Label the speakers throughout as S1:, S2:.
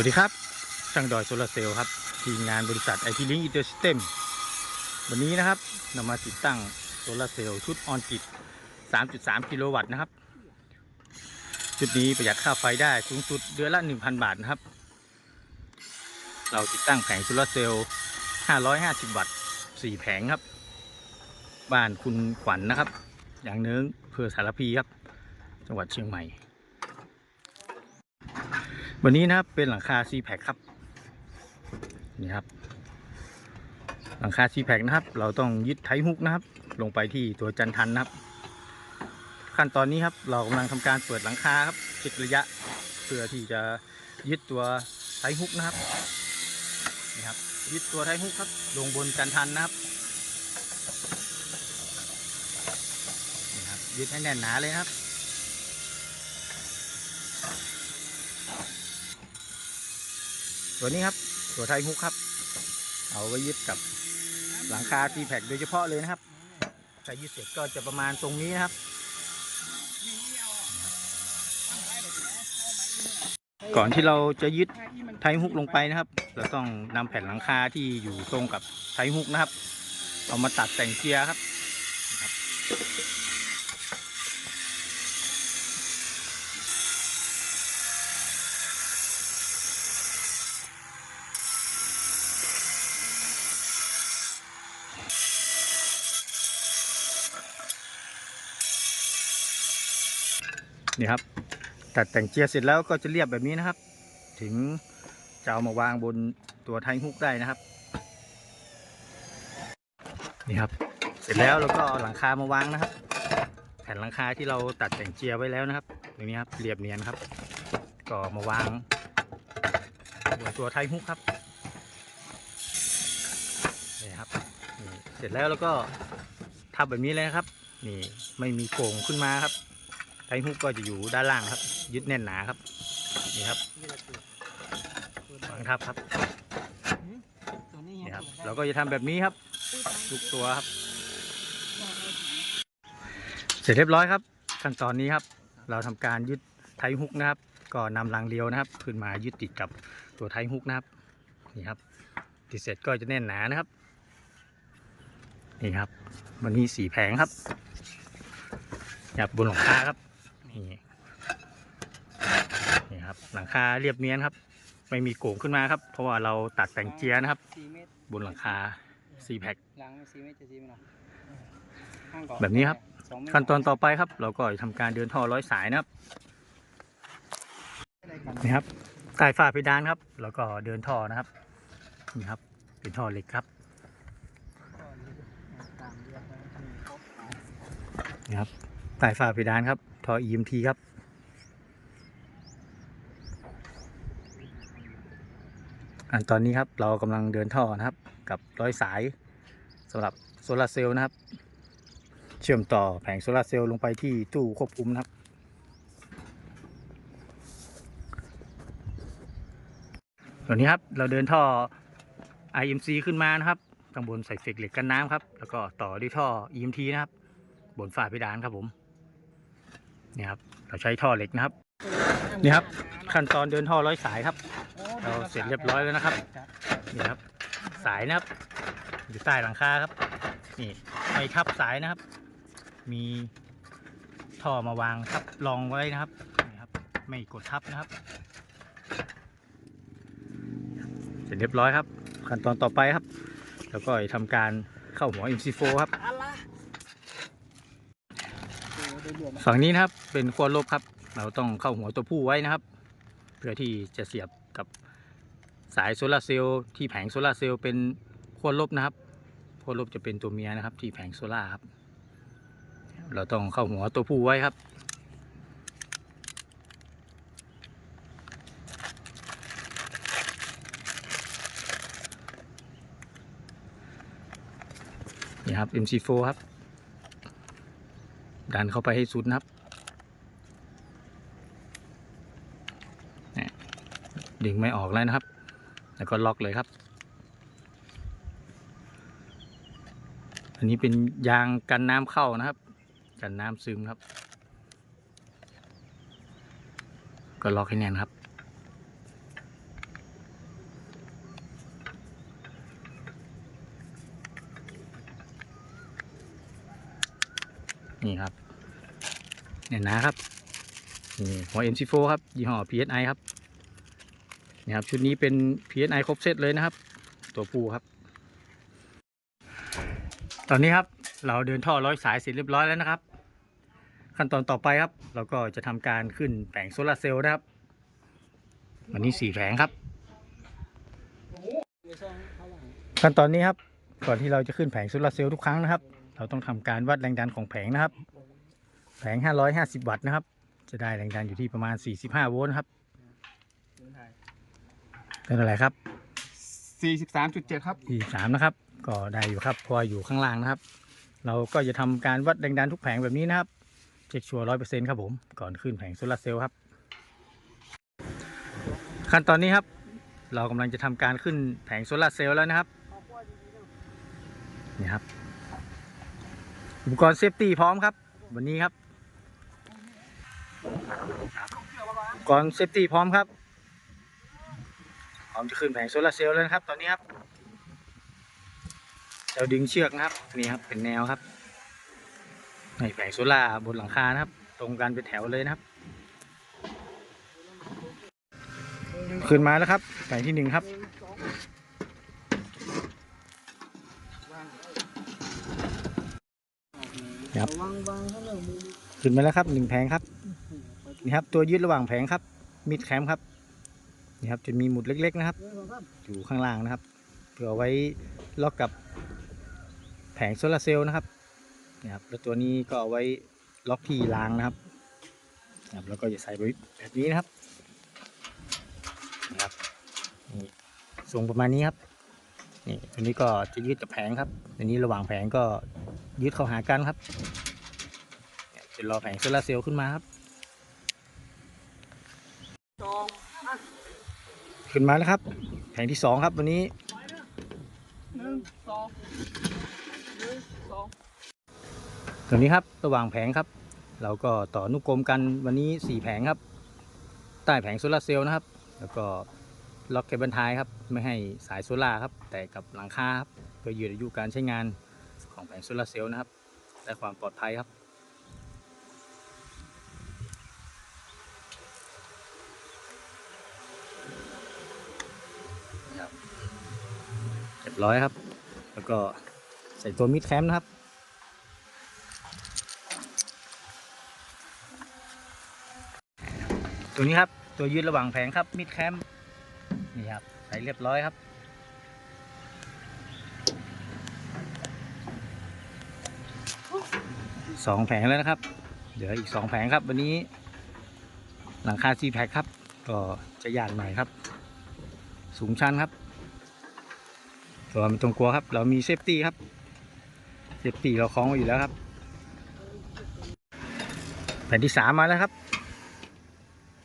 S1: วัสดีครับช่างดอยโซลาร์เซลล์ครับทีมงานบริษัทไอทีลิงอินเตอร์สเต็มวันนี้นะครับนำมาติดตั้งโซลาร์เซลล์ชุดออนกิต3.3 กิโลวัตต์นะครับ ชุดนี้ประหยัดค่าไฟได้สูงสุดเดือนละ 1,000 บาทนะครับ เราติดตั้งแผงโซลาร์เซลล์ 550 วัตต์ 4 แผงครับ บ้านคุณขวัญนนะครับ อย่างเนื้อเพื่อสารพีครับ จังหวัดเชียงใหม่ วันนี้นะครับเป็นหลังคา c p a c ครับนี่ครับ หลังคา c p a c นะครับ เราต้องยึดไทฮุกนะครับ ลงไปที่ตัวจันทันนะครับ ขั้นตอนนี้ครับเรากำลังทำการเปิดหลังคาครับเช็คระยะเพื่อที่จะยึดตัวไทฮุกนะครับนี่ครับยึดตัวไทฮุกครับลงบนจันทันนะครับนี่ครับยึดให้แน่นหนาเลยนะครับ ตัวนี้ครับ ตัวไทยฮุกครับ เอาไว้ยึดกับหลังคาทีแพ็กโดยเฉพาะเลยนะครับถ้ายึดเสร็จก็จะประมาณตรงนี้นะครับ ก่อนที่เราจะยึดไทยฮุกลงไปนะครับ เราต้องนำแผ่นหลังคาที่อยู่ตรงกับไทยฮุกนะครับ เอามาตัดแต่งเจียร์ครับ นี่ครับตัดแต่งเจียร์เสร็จแล้วก็จะเรียบแบบนี้นะครับ ถึงจะเอามาวางบนตัวไทฮุกได้นะครับ นี่ครับ เสร็จแล้วเราก็เอาหลังคามาวางนะครับ แผ่นหลังคาที่เราตัดแต่งเจียร์ไว้แล้วนะครับตรงนี้ครับเรียบเนียนครับ ก็มาวางบนตัวไทฮุกครับนี่ครับเสร็จแล้วเราก็ทับแบบนี้เลยนะครับ นี่ไม่มีโก่งขึ้นมาครับ ไทยฮุกก็จะอยู่ด้านล่างครับ ยึดแน่นหนาครับ นี่ครับวางทับครับนี่ครับ เราก็จะทำแบบนี้ครับ ทุกตัวครับ เสร็จเรียบร้อยครับ ขั้นตอนนี้ครับ เราทำการยึดไทยฮุกนะครับ ก็นำรางเลียวนะครับขึ้นมายึดติดกับตัวไทยฮุกนะครับ นี่ครับ ติดเสร็จก็จะแน่นหนานะครับ นี่ครับมันมีสี่แผงครับหยับบนหลังคาครับ นี่นี่ครับ หลังคาเรียบเนียนครับ ไม่มีโก่งขึ้นมาครับ เพราะว่าเราตัดแต่งเจียร์นะครับ
S2: สี่เมตร
S1: บนหลังคา4แพ็ค
S2: หลังสี่เมตรจะสี่เมตรเนาะข้างก่อ
S1: แบบนี้ครับ
S2: สองเมตร
S1: ขั้นตอนต่อไปครับ เราก็ทำการเดินท่อร้อยสายนะครับนี่ครับใต้ฝ้าเพดานครับ แล้วก็เดินท่อนะครับนี่ครับ เป็นท่อเหล็กครับ
S2: ตามเรียกไว้ทำครบ
S1: นี่ครับใต้ฝ้าเพดานครับท่อ EMT ครับ อันตอนนี้ครับเรากำลังเดินท่อนะครับ กับร้อยสายสำหรับโซลาร์เซลล์นะครับ เชื่อมต่อแผงโซลาร์เซลล์ลงไปที่ตู้ควบคุมนะครับส่วนนี้ครับเราเดินท่อ IMC ขึ้นมานะครับข้างบนใส่เฟกเหล็กกันน้ำครับ แล้วก็ต่อด้วยท่อ EMT นะครับ บนฝาเพดานครับผม นี่ครับเราใช้ท่อเหล็กนะครับนี่ครับขั้นตอนเดินท่อร้อยสายครับ เราเสร็จเรียบร้อยแล้วนะครับนี่ครับ สายนะครับ อยู่ใต้หลังคาครับนี่ไม่ทับสายนะครับ มีท่อมาวางทับรองไว้นะครับนี่ครับ ไม่กดทับนะครับ เสร็จเรียบร้อยครับ ขั้นตอนต่อไปครับ แล้วก็ทำการเข้าหัว MC4 ครับ
S2: อะไรโอ้โหได้เดือดนะ
S1: ฝั่งนี้นะครับเป็นขั้วลบครับ เราต้องเข้าหัวตัวผู้ไว้นะครับ เพื่อที่จะเสียบกับสายโซลาร์เซลล์ที่แผงโซลาร์เซลล์เป็นขั้วลบนะครับขั้วลบจะเป็นตัวเมียนะครับ ที่แผงโซลาร์ครับ เราต้องเข้าหัวตัวผู้ไว้ครับนี่ครับ MC4 ครับ ดันเข้าไปให้สุดนะครับดึงไม่ออกแล้วนะครับ แล้วก็ล็อกเลยครับ อันนี้เป็นยางกันน้ำเข้านะครับ กันน้ำซึมครับ ก็ล็อกให้แน่นครับ นี่ครับเนี่ยนะครับนี่หัว MC4 ครับยี่ห้อ PSI ครับนี่ครับชุดนี้เป็น PSI ครบเซตเลยนะครับ ตัวปูครับ ตอนนี้ครับเราเดินท่อร้อยสายเสร็จเรียบร้อยแล้วนะครับ ขั้นตอนต่อไปครับ เราก็จะทำการขึ้นแผงโซลาร์เซลล์นะครับ วันนี้สี่แผงครับ
S2: ขั้
S1: นตอนนี้ครับก่อนที่เราจะขึ้นแผงโซลาร์เซลล์ทุกครั้งนะครับ เราต้องทำการวัดแรงดันของแผงนะครับ แผง 550 วัตต์นะครับ จะได้แรงดันอยู่ที่ประมาณ 45 โวลต์ครับ
S2: เดินถ่าย
S1: เป็นอะไรครับ
S2: สี่สิบสามจุดเจ็ดครับ
S1: 43 นะครับ ก็ได้อยู่ครับเพออยู่ข้างล่างนะครับ เราก็จะทำการวัดแรงดันทุกแผงแบบนี้นะครับเช็คชัวร์ร้อยเปอร์เซ็นต์ครับผม ก่อนขึ้นแผงโซลาร์เซลล์ครับ ขั้นตอนนี้ครับ เรากำลังจะทำการขึ้นแผงโซลาร์เซลล์แล้วนะครับนี่ครับ อุปกรณ์เซฟตี้พร้อมครับ วันนี้ครับอุปกรณ์เซฟตี้พร้อมครับพร้อมจะขึ้นแผงโซลาร์เซลล์แล้วนะครับ ตอนนี้ครับเราดึงเชือกนะครับนี่ครับเป็นแนวครับในแผงโซล่าร์บนหลังคานะครับ ตรงกันเป็นแถวเลยนะครับ ขึ้นมาแล้วครับแผงที่หนึ่งครับ ครับ
S2: วางวางเขาเลยมือ
S1: ขึ้นมาแล้วครับหนึ่งแผงครับนี่ครับ ตัวยึดระหว่างแผงครับ มิดแคมป์ครับนี่ครับจะมีหมุดเล็ก ๆ นะครับ
S2: เรื่องของครับ
S1: อยู่ข้างล่างนะครับเพื่อเอาไว้ล็อกกับแผงโซลาร์เซลล์นะครับนี่ครับ แล้วตัวนี้ก็เอาไว้ล็อกที่รางนะครับนะครับ แล้วก็จะใส่ไว้แบบนี้นะครับนะครับนี่ทรงประมาณนี้ครับนี่ตัวนี้ก็จะยึดกับแผงครับตัวนี้ระหว่างแผงก็ ยึดเข้าหากันครับจะรอแผงโซลาร์เซลล์ขึ้นมาครับ
S2: สอง
S1: ขึ้นมาแล้วครับ แผงที่สองครับวันนี้
S2: หนึ่งสองหนึ่งสอง
S1: ตัวนี้ครับระหว่างแผงครับ เราก็ต่อนุกรมกันวันนี้สี่แผงครับ ใต้แผงโซลาร์เซลล์นะครับ แล้วก็ล็อกเคเบิลไทายครับ ไม่ให้สายโซลาครับ แต่กับหลังคาครับเพื่อยืดอายุการใช้งาน ของแผงโซลาเซลล์นะครับและความปลอดภัยครับนี่ครับเรียบร้อยครับ แล้วก็ใส่ตัวมิดแคมป์นะครับตัวนี้ครับ ตัวยืดระหว่างแผงครับมิดแคมป์นี่ครับใส่เรียบร้อยครับ สองแผงแล้วนะครับเหลืออีกสองแผงครับ วันนี้ หลังคาซีแพคครับ ก็จะยานหน่อยครับ สูงชันครับตัวไม่ต้องกลัวครับ เรามีเซฟตี้ครับเซฟตี้เราคล้องไว้อยู่แล้วครับ แผ่นที่สามมาแล้วครับ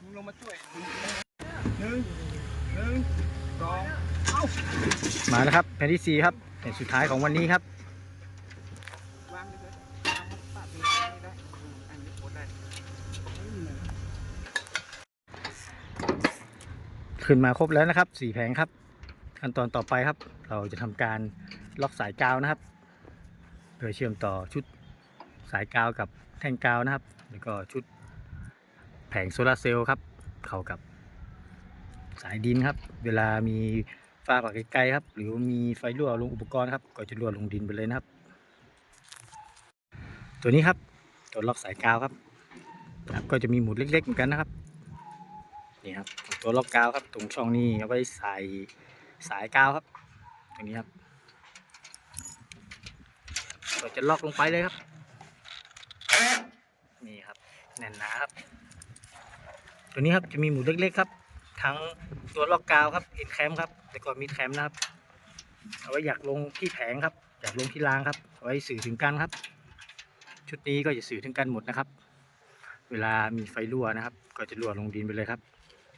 S2: มึงลงมาช่วยหนึ่งหนึ่งสอง
S1: มาแล้วครับ แผ่นที่สี่ครับแผ่นสุดท้ายของวันนี้ครับ
S2: ได้อันนี้โคตรได้
S1: ขึ้นมาครบแล้วนะครับสี่แผงครับ ขั้นตอนต่อไปครับ เราจะทำการล็อกสายกาวนะครับ โดยเชื่อมต่อชุดสายกาวกับแท่งกาวนะครับ แล้วก็ชุดแผงโซลาร์เซลล์ครับ เข้ากับสายดินครับ เวลามีฟ้าผ่าไกลๆครับ หรือมีไฟรั่วลงอุปกรณ์ครับ ก็จะรั่วลงดินไปเลยนะครับ ตัวนี้ครับ ตัวล็อกสายกาวครับครับก็จะมีหมุดเล็กๆเหมือนกันนะครับนี่ครับตัวล็อกกาวครับตรงช่องนี้เอาไว้ใส่สายกาวครับตรงนี้ครับก็จะล็อกลงไปเลยครับนี่ครับแน่นหนาครับ ตัวนี้ครับจะมีหมุดเล็กๆครับ ทั้งตัวล็อกกาวครับเอ็นแคมครับแล้วก็มิดแคมนะครับเอาไว้อยากลงที่แผงครับ อยากลงที่รางครับเอาไว้สื่อถึงกันครับ ชุดนี้ก็จะสื่อถึงกันหมดนะครับ เวลามีไฟรั่วนะครับ ก็จะรั่วลงดินไปเลยครับ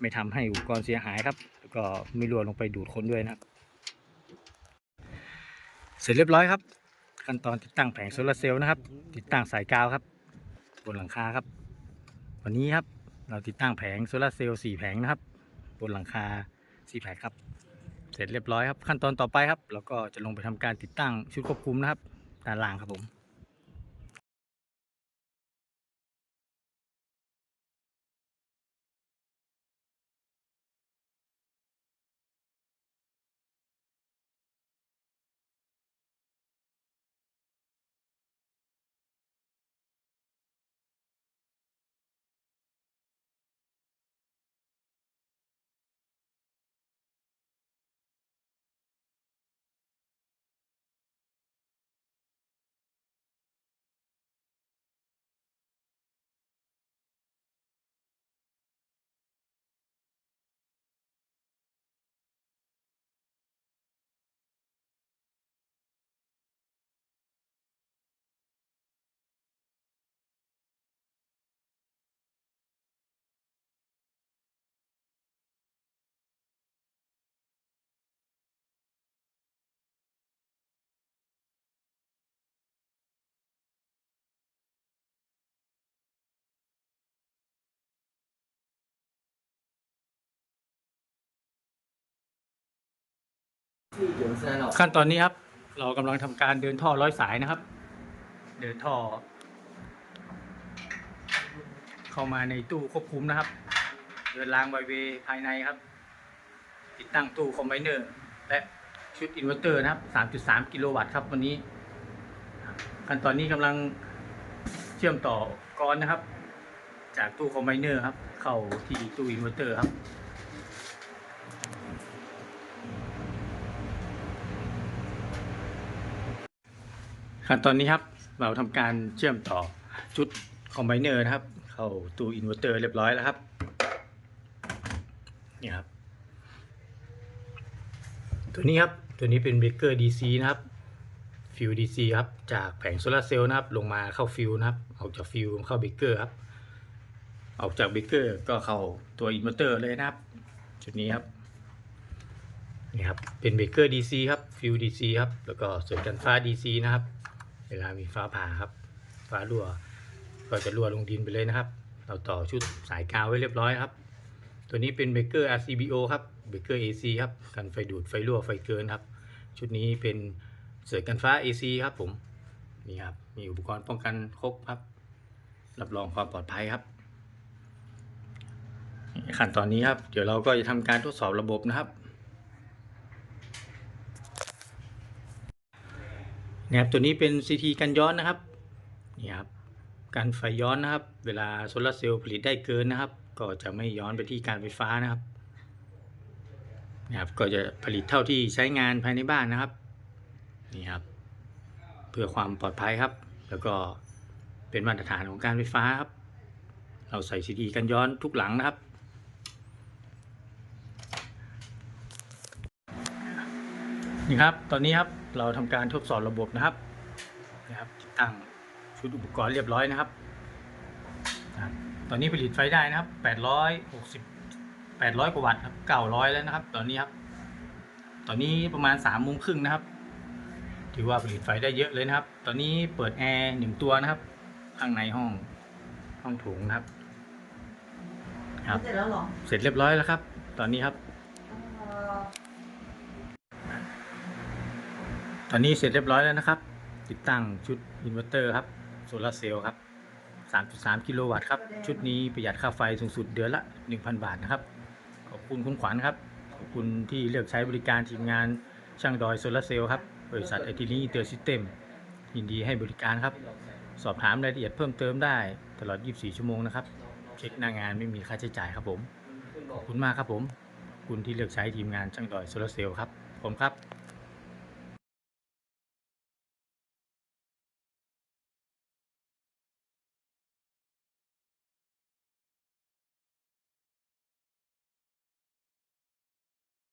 S1: ไม่ทำให้อุปกรณ์เสียหายครับแล้วก็ไม่รั่วลงไปดูดคนด้วยนะครับ เสร็จเรียบร้อยครับ ขั้นตอนติดตั้งแผงโซลาร์เซลล์นะครับ ติดตั้งสายกาวครับ บนหลังคาครับ วันนี้ครับเราติดตั้งแผงโซลาร์เซลล์สี่แผงนะครับ บนหลังคาสี่แผงครับ เสร็จเรียบร้อยครับ ขั้นตอนต่อไปครับ เราก็จะลงไปทำการติดตั้งชุดควบคุมนะครับด้านล่างครับผม ขั้นตอนนี้ครับ เรากำลังทำการเดินท่อร้อยสายนะครับ เดินท่อ เข้ามาในตู้ควบคุมนะครับ เดินรางไวเวย์ภายในครับ ติดตั้งตู้คอมไบเนอร์ และชุดอินเวอร์เตอร์นะครับ 3.3 กิโลวัตต์ครับวันนี้ ขั้นตอนนี้กำลังเชื่อมต่อกรณ์นะครับ จากตู้คอมไบเนอร์ครับ เข้าที่ตู้อินเวอร์เตอร์ครับ ขั้นตอนนี้ครับเราทำการเชื่อมต่อชุดคอมไบเนอร์นะครับ เข้าตู้อินเวอร์เตอร์เรียบร้อยแล้วครับนี่ครับ ตัวนี้ครับตัวนี้เป็นเบเกอร์ DC นะครับฟิว DC ครับจากแผงโซลาเซลล์นะครับ ลงมาเข้าฟิวนะครับออกจากฟิวเข้าเบเกอร์ครับออกจากเบเกอร์ก็เข้าตัวอินเวอร์เตอร์เลยนะครับชุดนี้ครับนี่ครับเป็นเบเกอร์ DC ครับฟิว DC ครับแล้วก็ส่วนกันฟ้า DC นะครับ เวลามีฟ้าผ่าครับ ฟ้ารั่วก็จะรั่วลงดินไปเลยนะครับ เราต่อชุดสายกาวไว้เรียบร้อยครับ ตัวนี้เป็นเบเกอร์ RCBO ครับเบเกอร์ AC ครับกันไฟดูดไฟรั่วไฟเกินครับ ชุดนี้เป็นเสือกันฟ้า AC ครับผมนี่ครับมีอุปกรณ์ป้องกันครบครับ รับรองความปลอดภัยครับขั้นตอนนี้ครับ เดี๋ยวเราก็จะทำการทดสอบระบบนะครับ นะครับตัวนี้เป็น CT กันย้อนนะครับนี่ครับการไฟย้อนนะครับ เวลาโซลาร์เซลล์ผลิตได้เกินนะครับ ก็จะไม่ย้อนไปที่การไฟฟ้านะครับนะครับก็จะผลิตเท่าที่ใช้งานภายในบ้านนะครับนี่ครับ เพื่อความปลอดภัยครับ แล้วก็เป็นมาตรฐานของการไฟฟ้าครับ เราใส่ CT กันย้อนทุกหลังนะครับ นี่ครับ ตอนนี้ครับเราทำการทดสอบระบบนะครับนะครับติดตั้งชุดอุปกรณ์เรียบร้อยนะครับนะครับ ตอนนี้ผลิตไฟได้นะครับ 860 800 กว่าวัตต์ครับ 900 แล้วนะครับ ตอนนี้ครับ ตอนนี้ประมาณ3โมงครึ่งนะครับ ถือว่าผลิตไฟได้เยอะเลยนะครับ ตอนนี้เปิดแอร์หนึ่งตัวนะครับ ข้างในห้องห้องโถุงนะครับ ครับ
S3: เสร็จแล้วเหรอ
S1: เสร็จเรียบร้อยแล้วครับ ตอนนี้ครับ
S3: เอ่อ
S1: ตอนนี้เสร็จเรียบร้อยแล้วนะครับ ติดตั้งชุดอินเวอร์เตอร์ครับโซลาร์เซลล์ครับ 3.3 กิโลวัตต์ครับ ชุดนี้ประหยัดค่าไฟสูงสุดเดือนละ 1,000 บาทนะครับ ขอบคุณคุณขวัญครับ ขอบคุณที่เลือกใช้บริการทีมงานช่างดอยโซลาร์เซลล์ครับ บริษัทไอทีลีอินเตอร์ซิสเต็มยินดีให้บริการครับ สอบถามรายละเอียดเพิ่มเติมได้ตลอด 24 ชั่วโมงนะครับ เช็คหน้างานไม่มีค่าใช้จ่ายครับผม ขอบคุณมากครับผม คุณที่เลือกใช้ทีมงานช่างดอยโซลาร์เซลล์ครับ ผมครับ